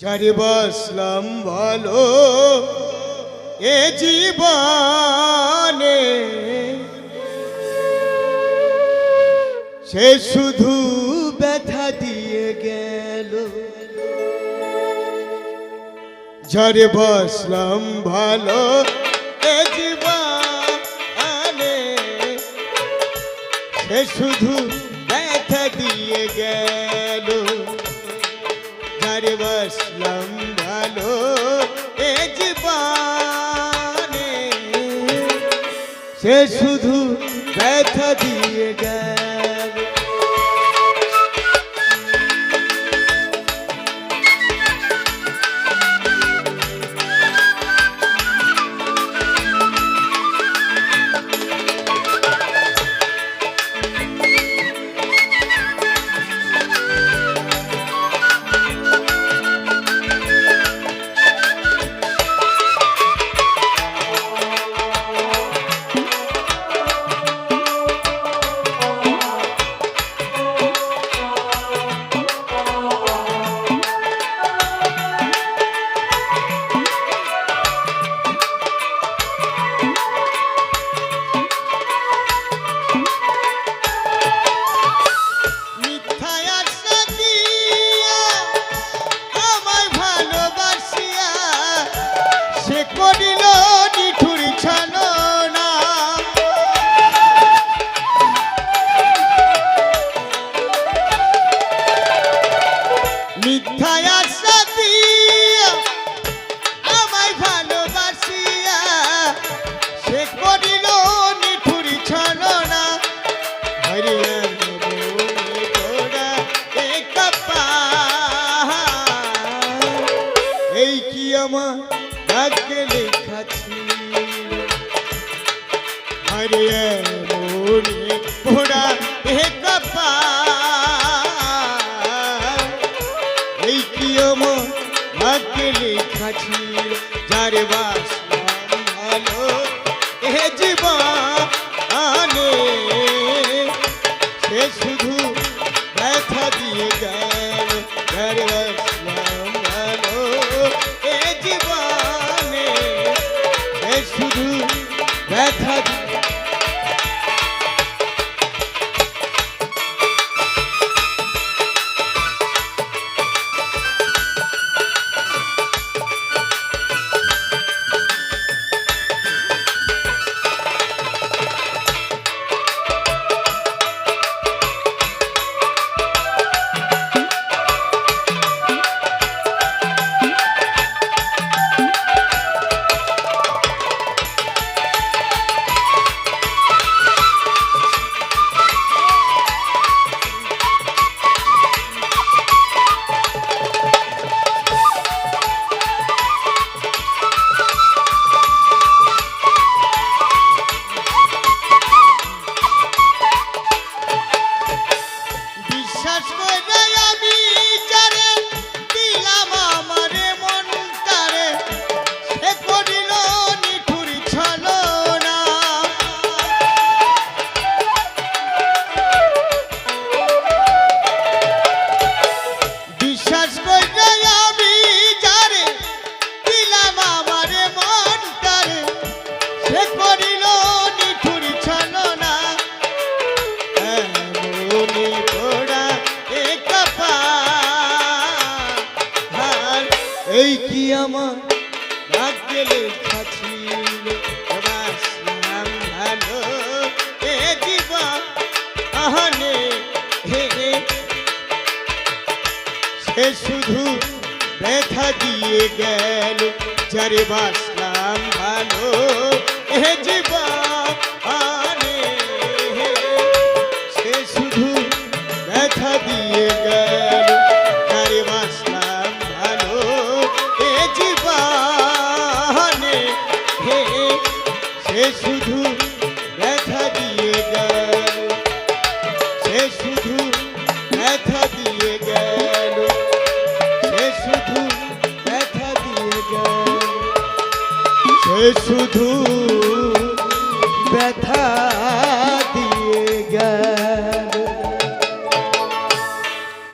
চারি বসলাম ভালো এ জীবনে সে শুধু ব্যথা দিয়ে গেল। ঝরে বসলাম ভালো এ জীবনে সে শুধু বসলাম ভালো এ জীবনে। সে শুধু ব্যথা দিয়ে গেল মিথ্যায় আশা দিয়া আমায় ভালোবাসিয়া। সে করিল নিঠুর ছলনা। হরিয়া এই কি আমার ভাগ্যে লেখা ছিল? হরিয়া মনে তোরা এ কপা। লেখা যার বাসলাম আমার ভাগ্যে লেখা ছিল হে। সে শুধু ব্যথা দিয়ে গেল যারে বাসলাম ভালো শুধু ব্যথা শুধু ব্যথা দিয়ে গেল। সে শুধু ব্যথা দিয়ে গেল। সে শুধু ব্যথা